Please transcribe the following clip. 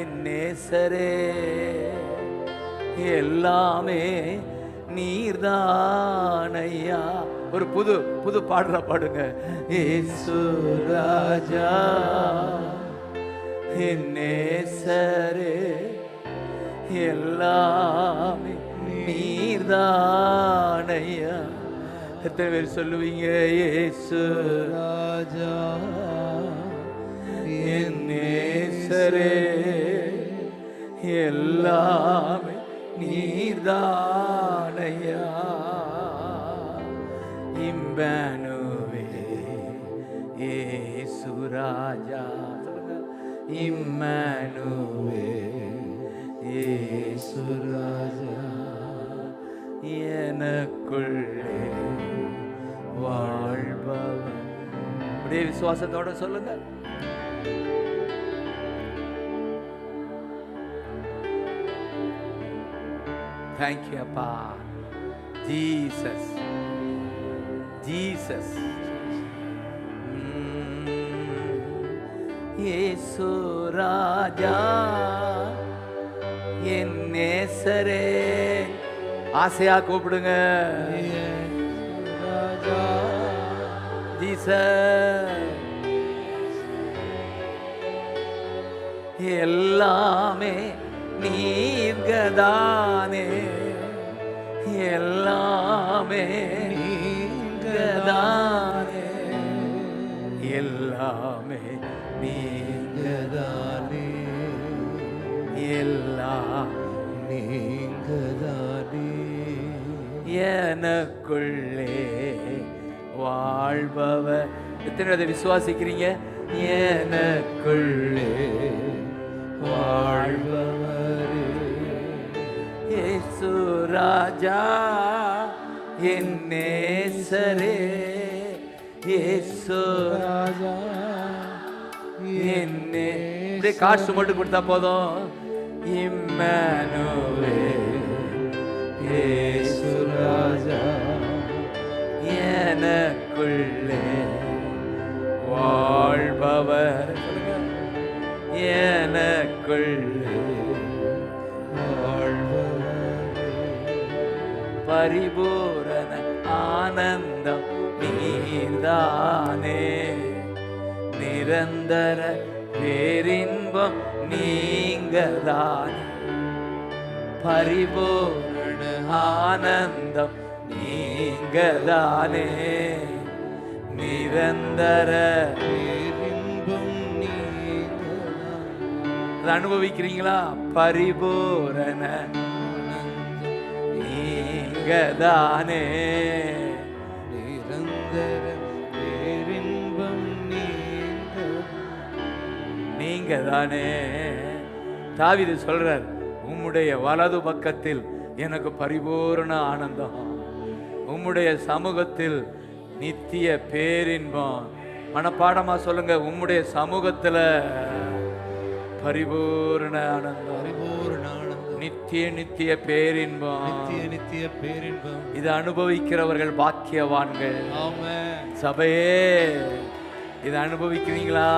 என் நேசரே எல்லாமே நீர்தானையா. ஒரு புது புது பாடுற பாடுங்க. ஏசு ராஜா என் நேசரே எல்லாமே நீர்தானையா. எத்தனை பேர் சொல்லுவீங்க? ஏசு ராஜா என் நேசரே. எல்லாமே நீர்தானையா? இம்பனுவே ஏசு ராஜா சொல்லுங்க. இம்மனுவே ஏ சுராஜா எனக்குள்ளே வாழ்பவன். அப்படியே விசுவாசத்தோட சொல்லுங்க. தேங்க்யூ அப்பா ஜீசஸ் ஜீசஸ் ஏசு ராஜா என் நேசரே ஆசையா கூப்பிடுங்க. ராஜா ஜீசஸ் எல்லாமே நீர்கதானே. எல்லாமே நீங்கதானே. எல்லாமே நீங்கதானே. எல்லாம் நீங்கதானே. எனக்குள்ளே வாழ்பவர். எத்தனை அதை விசுவாசிக்கிறீங்க? எனக்குள்ளே வாழ்பவரே. ராஜா. என் நேசரே இயேசு ராஜா என்னே இப்படியே காசு மட்டும் கொடுத்தா போதும். இம்மனுவே ஏசு ராஜா எனக்குள்ளே வாழ்பவர். எனக்குள்ளே பரிபூரண ஆனந்தம் நீர்தானே. நிரந்தர பேரின்பம் நீங்கதானே. பரிபூரண ஆனந்தம் நீங்கதானே. நிரந்தர பேரின்பம் நீங்கதான். அனுபவிக்கிறீங்களா? பரிபூரண நீங்கதானே நிரந்தர பேரின்பம் நீங்க. தானே தாவிது சொல்றார் உம்முடைய வலது பக்கத்தில் எனக்கு பரிபூரண ஆனந்தம். உம்முடைய சமூகத்தில் நித்திய பேரின்பம். மனப்பாடமா சொல்லுங்க உம்முடைய சமூகத்துல பரிபூரண ஆனந்தம். பரிபூர்ண ஆனந்தம். நித்திய நித்திய பேரின்பம். நித்திய நித்திய பேரின்பம். இதை அனுபவிக்கிறவர்கள் பாக்கியவான்கள். ஆமென். சபையே இதை அனுபவிக்கிறீங்களா?